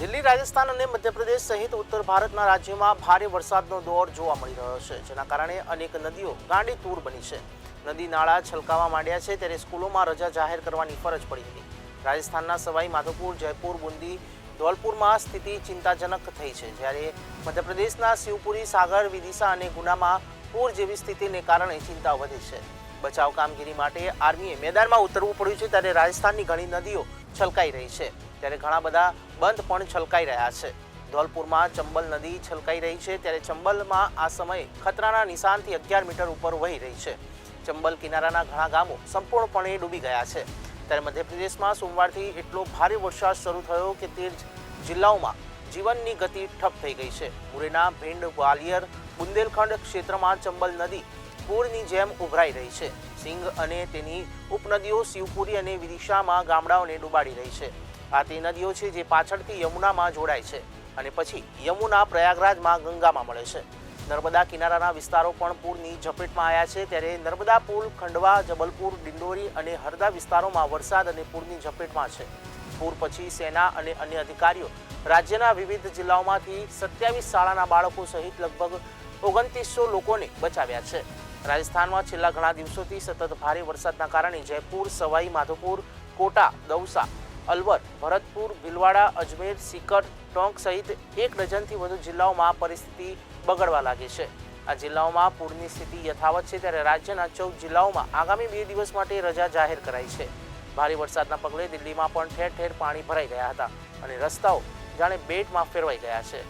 દિલ્હી, રાજસ્થાન અને મધ્યપ્રદેશ સહિત ઉત્તર ભારતના રાજ્યોમાં ભારે વરસાદનો દોર જોવા મળી રહ્યો છે, જેના કારણે અનેક નદીઓ ગાંડી તૂર બની છે. નદી નાળા છલકાવા માંડ્યા છે, ત્યારે સ્કૂલોમાં રજા જાહેર કરવાની ફરજ પડી હતી. રાજસ્થાનના સવાઈ માધોપુર જયપુર, બુંદી ધોલપુરમાં સ્થિતિ ચિંતાજનક થઈ છે, જ્યારે મધ્યપ્રદેશના શિવપુરી, સાગર, વિદિશા અને ગુનામાં પૂર જેવી સ્થિતિને કારણે ચિંતા વધી છે. બચાવ કામગીરી માટે આર્મીએ મેદાનમાં ઉતરવું પડ્યું છે, ત્યારે રાજસ્થાનની ઘણી નદીઓ છલકાઈ રહી છે. ત્યારે ઘણા બધા બંધ પણ છલકાઈ રહ્યા છે. ધોલપુરમાં ચંબલ નદી છલકાઈ રહી છે. ત્યારે ચંબલમાં આ સમયે ખતરાના નિશાનથી અગિયાર મીટર ઉપર વહી રહી છે. ચંબલ કિનારાના ઘણા ગામો સંપૂર્ણપણે ડૂબી ગયા છે. ત્યારે મધ્યપ્રદેશમાં સોમવારથી એટલો ભારે વરસાદ શરૂ થયો કે તેર જિલ્લાઓમાં જીવનની ગતિ ઠપ થઈ ગઈ છે. મુરેના, ભીંડ, ગ્વાલિયર, બુંદેલખંડ ક્ષેત્રમાં ચંબલ નદી પૂરની જેમ ઉભરાઈ રહી છે. સિંગ અને તેની ઉપનદીઓ શિવપુરી અને વિદિશામાં ગામડાઓને ડૂબાડી રહી છે. આ તે નદીઓ છે જે પાછળથી યમુનામાં જોડાય છે અને પછી યમુના પ્રયાગરાજમાં ગંગામાં મળે છે. નર્મદા કિનારાના વિસ્તારો પણ પૂરની ઝપેટમાં આવ્યા છે ત્યારે નર્મદા પુલ, ખંડવા, જબલપુર, ડિંડોરી અને હરદા વિસ્તારોમાં વરસાદ અને પૂરની ઝપેટમાં છે. પૂર પછી સેના અને અન્ય અધિકારીઓ રાજ્યના વિવિધ જિલ્લાઓમાંથી સત્યાવીસ શાળાના બાળકો સહિત લગભગ ઓગણત્રીસો લોકોને બચાવ્યા છે. રાજસ્થાનમાં છેલ્લા ઘણા દિવસોથી સતત ભારે વરસાદના કારણે જયપુર, સવાઈ, માધોપુર, કોટા દૌસા અલવર, ભરતપુર, ભીલવાડા, અજમેર સિકર ટોંક સહિત એક ડઝનથી વધુ જિલ્લાઓમાં પરિસ્થિતિ બગડવા લાગી છે. આ જિલ્લાઓમાં પૂરની સ્થિતિ યથાવત છે ત્યારે રાજ્યના ચૌદ જિલ્લાઓમાં આગામી બે દિવસ માટે રજા જાહેર કરાઈ છે. ભારે વરસાદના પગલે દિલ્હીમાં પણ ઠેર ઠેર પાણી ભરાઈ ગયા હતા અને રસ્તાઓ જાણે બેટમાં ફેરવાઈ ગયા છે.